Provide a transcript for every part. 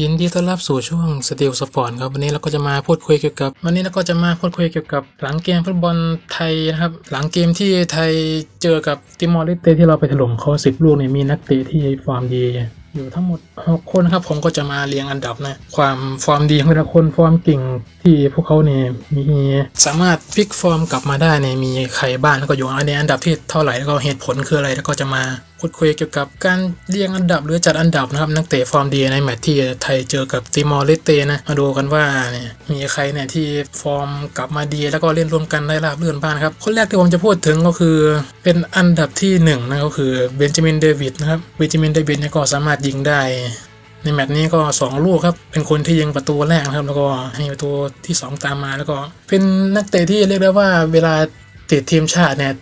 ยินดีต้อนรับสู่ช่วงสติลสปอร์ตครับวันนี้เราก็จะมาพูดคุยเกี่ยวกับ วันนี้เราก็จะมาพูดคุยเกี่ยวกับ หลังเกมฟุตบอลไทยนะครับ หลังเกมที่ไทยเจอกับติมอร์เลสเตที่เราไปถล่มเขาสิบลูกเนี่ยมีนักเตะที่ฟอร์มดีอยู่ทั้งหมด 6 คนนะครับผมก็จะมาเรียงอันดับนะ ความฟอร์มดีของแต่ละคนฟอร์มเก่งที่พวกเขาเนี่ยมีสามารถพลิกฟอร์มกลับมาได้เนี่ยมีใครบ้างแล้วก็อยู่ในอันดับที่เท่าไหร่แล้วก็เหตุผลคืออะไรแล้วก็จะมา พูดคุยเกี่ยวกับการเรียงอันดับหรือจัดอันดับนะครับนักเตะฟอร์มดีในแมตช์ที่ไทยเจอกับติมอร์เลสเตนะมาดูกันว่าเนี่ยมีใครเนี่ยที่ฟอร์มกลับมาดีแล้วก็เล่นร่วมกันได้ราบรื่นบ้างนครับคนแรกที่ผมจะพูดถึงก็คือเป็นอันดับที่หนึ่งนะก็คือเบนจามินเดวิดนะครับเบนจามินเดวิดเนี่ยก็สามารถยิงได้ในแมตช์นี้ก็ 2 ลูกครับ เป็นคนที่ยิงประตูแรกนะครับ แล้วก็ให้ประตูที่ 2 ตามมาแล้วก็ เป็นนักเตะที่เรียกได้ว่าเวลาติดทีมชาติเนี่ย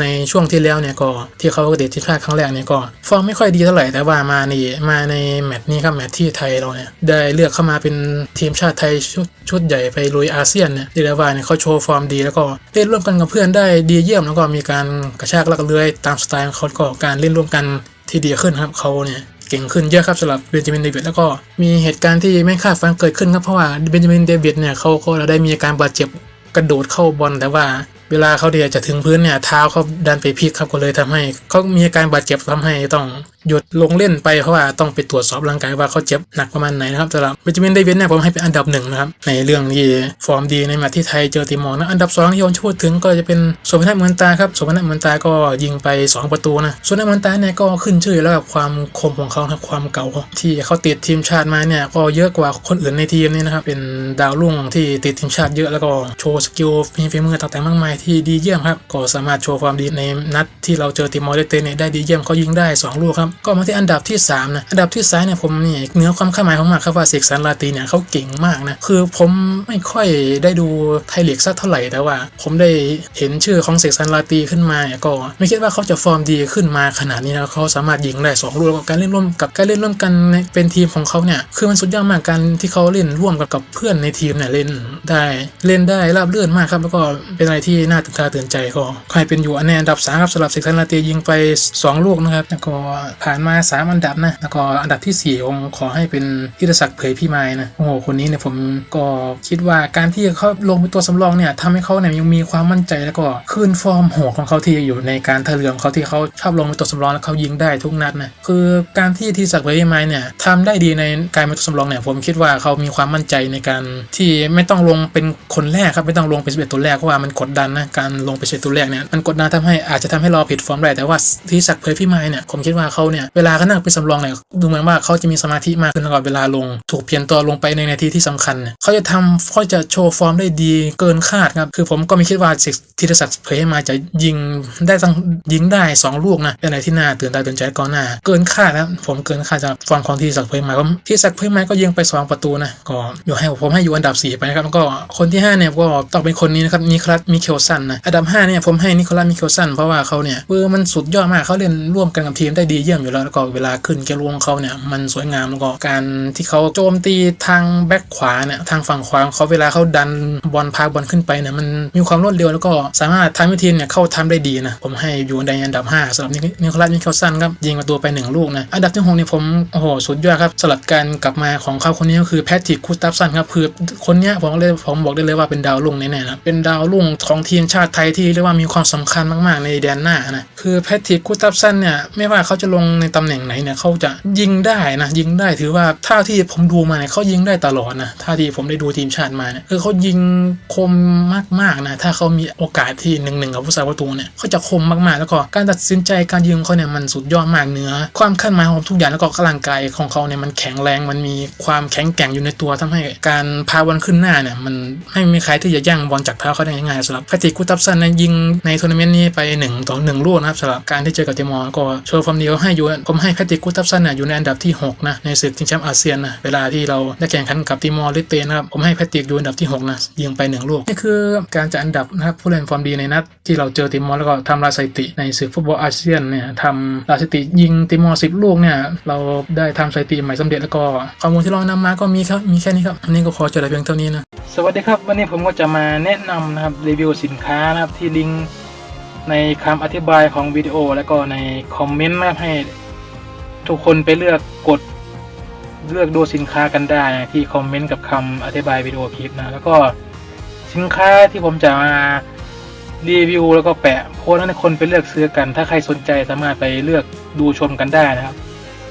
ในช่วงที่แล้วเนี่ยก็ที่เขาติดทีมชาติครั้งแรกเนี่ยก็ฟอร์มไม่ค่อยดีเท่าไหร่แต่ว่ามานี่มาในแมตช์นี้ครับแมตช์ที่ไทยเราเนี่ยได้เลือกเข้ามาเป็นทีมชาติไทยชุดชุดใหญ่ไปลุยอาเซียนเนี่ยเรียกได้ว่าเนี่ยเขาโชว์ฟอร์มดีแล้วก็เล่นร่วมกันกับเพื่อนได้ดีเยี่ยมแล้วก็มีการกระชากลักเลื้อยตามสไตล์ของเขาก็การเล่นร่วมกันที่ดีขึ้นครับเขาเนี่ยเก่งขึ้นเยอะครับสำหรับเบนจามินเดวิดแล้วก็มีเหตุการณ์ที่ไม่คาดฝันเกิดขึ้นครับเพราะว่าเบนจามินเดวิดเนี่ยเขาก็ได้มีอาการบาดเจ็บกระโดดเข้าบอลแต่ว่า เวลาเขาเดียจะถึงพื้นเนี่ยเท้าเขาดันไปพลิกครับก็เลยทำให้เขามีอาการบาดเจ็บทำให้ต้อง หยุดลงเล่นไปเพราะว่าต้องไปตรวจสอบร่างกายว่าเขาเจ็บหนักประมาณไหนนะครับสำหรับเบนจามินเดวิดเนี่ยผมให้เป็นอันดับหนึ่งนะครับในเรื่องที่ฟอร์มดีในแมตช์ที่ไทยเจอติมอร์นะอันดับสองที่ผมจะพูดถึงก็จะเป็นโสมนัทเหมือนตาครับโสมนัทเหมือนตาก็ยิงไปสองประตูนะส่วนนัทเหมือนตาเนี่ยก็ขึ้นชื่อแล้วกับความคมของเขาครับความเก่าที่เขาติดทีมชาติมาเนี่ยก็เยอะกว่าคนอื่นในทีมนี่นะครับเป็นดาวรุ่งที่ติดทีมชาติเยอะแล้วก็โชว์สกิลมีฝีมือต่างๆมากมายที่ดีเยี่ยมครับก็สามารถโชว์ความดีในนัดที่เราเจอติมอร์เลสเตเนี่ยได้ดีเยี่ยมเขายิงได้สองลูกครับก็มาที่อันดับที่สามนะอันดับที่สามเนี่ยผมเนี่ยเหนือความคาดหมายผมมากครับว่าเสกสรรลาตีเนี่ยเขาเก่งมากนะคือผมไม่ค่อยได้ดูไทยลีกสักเท่าไหร่แต่ว่า ผมได้เห็นชื่อของเสกสรรลาตีขึ้นมาเนี่ยก็ไม่คิดว่าเขาจะฟอร์มดีขึ้นมาขนาดนี้นะเขาสามารถยิงได้สองลูกแล้วก็การเล่นร่วมกับการเล่นร่วมกันในเป็นทีมของเขาเนี่ยคือมันสุดยอดมากการที่เขาเล่นร่วมกับกับเพื่อนในทีมเนี่ยเล่นได้เล่นได้ราบเรื่อนมากครับแล้วก็เป็นอะไรที่น่าตื่นตาตื่นใจก็ใครเป็นอยู่ในอันดับสามครับสำหรับเสกสรรลาตียิงไปสองลูกนะครับแล้วก็ผ่านมาสามอันดับนะ แล้วก็อันดับที่สี่ผมขอให้เป็นธีรศักดิ์เผยพี่ไม้นะ โอ้โห คนนี้เนี่ยผมก็คิดว่าการที่เขาลงเป็นตัวสำรองเนี่ยทำให้เขาเนี่ยยังมีความมั่นใจแล้วก็คืนฟอร์มโหดของเขาที่อยู่ในการท่าเรือของเขาที่เขาชอบลงเป็นตัวสำรองแล้วเขายิงได้ทุกนัดนะ คือการที่ธีรศักดิ์เผยพี่ไม้เนี่ยทำได้ดีในการเป็นตัวสำรองเนี่ยผมคิดว่าเขามีความมั่นใจในการที่ไม่ต้องลงเป็นคนแรกครับไม่ต้องลงเป็นสิบเอ็ดตัวแรกเพราะว่ามันกดดันนะการลงเป็นสิบเอ็ดตัวแรกเนี่ยมันกดดันทำให้อาจจะทำให้เราผิดฟอร์มได้แต่ว่าธีรศักดิ์เผยพี่ไม้เนี่ยผมคิดว่าเขาเนี่ยเวลาเขานั่งเป็นสำรองเนี่ยดูเหมือนว่าเขาจะมีสมาธิมากขึ้นตลอดเวลาลง ถูกเปลี่ยนตัวลงไปในนาทีที่สำคัญเนี่ยเขาจะทำเขาจะโชว์ฟอร์มได้ดีเกินคาดครับคือผมก็ไม่คิดว่าธีรศักดิ์เผยให้มาจะยิงได้ทั้งยิงได้สองลูกนะเป็นอะไรที่น่าตื่นตาตื่นใจก่อนหน้า เกินคาดนะผมเกินคาดจากฟอร์มของธีรศักดิ์เผยมาก็ธีรศักดิ์เผยมาก็ยิงไปสองประตูนะก็อยู่ให้ผมให้อยู่อันดับสี่ไปนะครับแล้วก็คนที่ห้าเนี่ยก็ต้องเป็นคนนี้นะครับนิคลัสมิเคลสันนะอันดับห้าเนี่ยผมให้นิโคลัสมิเคลสันเพราะว่าเขาเนี่ยเออมันสุดยอดมากเขาเล่นร่วมกันกับทีมได้ดีเยี่ยมอยู่แล้วแล้วก็เวลาขึ้นเกมลงเขาเนี่ยมันสวยงามแล้วก็การที่เขาโจมตีทางแบ็คขวาเนี่ยทางฝั่งขวาเขาเวลาเขาดันบอลพาบอลขึ้นไปเนี่ยมันมีความรวดเร็วแล้วก็สามารถทำให้ทีมเนี่ยเข้าทำได้ดีนะผมให้อยู่ในอันดับ 5สำหรับนิโคลัสมิเคลสันครับยิงประตูไป 1 ลูกนะอันดับที่6เนี่ยผมโอ้โหสุดยอดครับสำหรับการกลับมาของเขาคนนี้ก็คือแพทริกคูสตัฟสันครับคือคนเนี้ยผมเลยผมบอกได้เลยว่าเป็นดาวรุ่งแน่ๆนะเป็นดาวรุ่งของทีมชาติไทยที่เรียกว่ามีความสำคัญมากๆในแดนหน้านะคือแพทริกคูสตัฟสันเนี่ยไม่ว่าเขาจะลงในตำแหน่งไหนเนี่ยเขาจะยิงได้นะยิงได้ถือว่าท่าที่ผมดูมาเนี่ยเขายิงได้ตลอดนะถ้าที่ผมได้ดูทีมชาติมาเนี่ยคือเขายิงคมมากๆนะถ้าเขามีโอกาสที่หนึ่งหนึ่งกับผู้สาประตูเนี่ยเขาจะคมมากๆ แล้วก็การตัดสินใจการยิงเขาเนี่ยมันสุดยอดมากเนื้อ ความคาดหมายของทุกอย่างแล้วก็ร่างกายของเขาเนี่ยมันแข็งแรงมันมีความแข็งแกร่งอยู่ในตัวทำให้การพาบอลขึ้นหน้าเนี่ยมันไม่มีใครที่จะย่งบอลจากเท้าเขาได้ง่ายๆสำหรับแพทริกคูตับสันนะยิงในทัวร์นาเมนต์นี้ไป1ต่อ1ลูกนะครับสำหรับการที่เจอกับติมอร์ก็โชว์ความดีให้อยู่ผมให้แพทริกคูตับสันเนี่ยอยู่ในอันดับที่ 6 นะ ในศึกชิงแชมป์อาเซียนนะเวลาที่เราได้แข่งขันกับติมอร์ลสเตนะครับผมให้แพทริกอยู่อันดับที่ 6 นะยิงไป 1 ลูก นี่คือการจัดอันดับนะครับผู้เล่นฟอร์มดีในนัดที่เราเจอติมอร์แล้วก็ทำลายสถิติในศึกฟุตบอลอาเซียนเนี่ยทำลายสถิติยิงติมอร์10 ลูกเนี่ยเราได้ทำสถิติใหม่สำเร็จแล้วก็ข้อมูลที่เรานำมาก็มีครับมีแค่นี้ครับอันนี้ก็ขอจบแต่เพียงเท่านี้นะสวัสดีครับวันนี้ผมก็จะมาแนะนำนะครับรีวิวสินค้านะครับที่ลิงก์ ในคำอธิบายของวิดีโอแล้วก็ในคอมเมนต์นะครับให้ทุกคนไปเลือกกดเลือกดูสินค้ากันได้นะที่คอมเมนต์กับคำอธิบายวิดีโอคลิปนะแล้วก็สินค้าที่ผมจะมารีวิวแล้วก็แปะโพสต์ให้คนไปเลือกซื้อกัน ถ้าใครสนใจสามารถไปเลือกดูชมกันได้นะครับ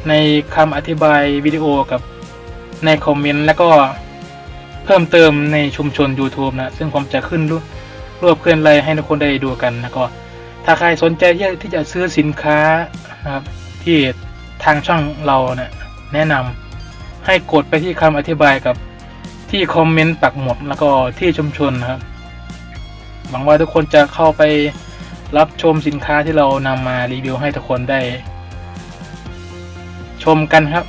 ในคำอธิบายวิดีโอกับในคอมเมนต์แล้วก็เพิ่มเติมในชุมชน YouTube นะ ซึ่งผมจะขึ้นรูป รวบเคลื่อนไรให้ทุกคนได้ดูกันนะก็ถ้าใครสนใจที่ที่จะซื้อสินค้านะครับที่ทางช่องเราเนะี่ยแนะนำให้กดไปที่คำอธิบายกับที่คอมเมนต์ปักหมุดแล้วก็ที่ชุมชนนะครับหวังว่าทุกคนจะเข้าไปรับชมสินค้าที่เรานำมารีวิวให้ทุกคนได้ ชมกันครับ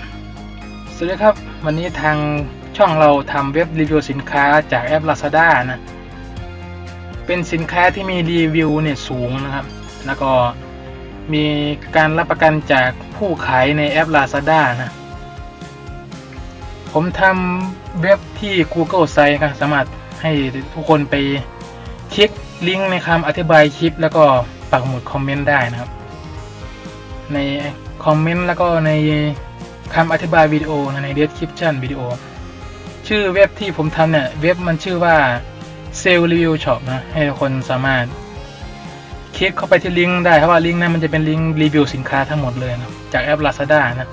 สวัสดีครับ วันนี้ทางช่องเราทำเว็บรีวิวสินค้าจากแอป Lazada นะ เป็นสินค้าที่มีรีวิวเนี่ยสูงนะครับ แล้วก็มีการรับประกันจากผู้ขายในแอป Lazada นะ ผมทำเว็บที่ Google Site ครับสามารถให้ทุกคนไปคลิกลิงก์ในคำอธิบายคลิป แล้วก็ปักหมุดคอมเมนต์ได้นะครับ ในคอมเมนต์แล้วก็ในคำอธิบายวิดีโอนะใน description วิดีโอ ชื่อเว็บที่ผมทำเนี่ย เว็บมันชื่อว่า เซลล์รีวิวช็อปนะ ให้คนสามารถ คลิกเข้าไปที่ลิงก์ได้เพราะว่าลิงก์นั้นมันจะเป็นลิงก์รีวิวสินค้าทั้งหมดเลยนะจากแอป Lazada นะ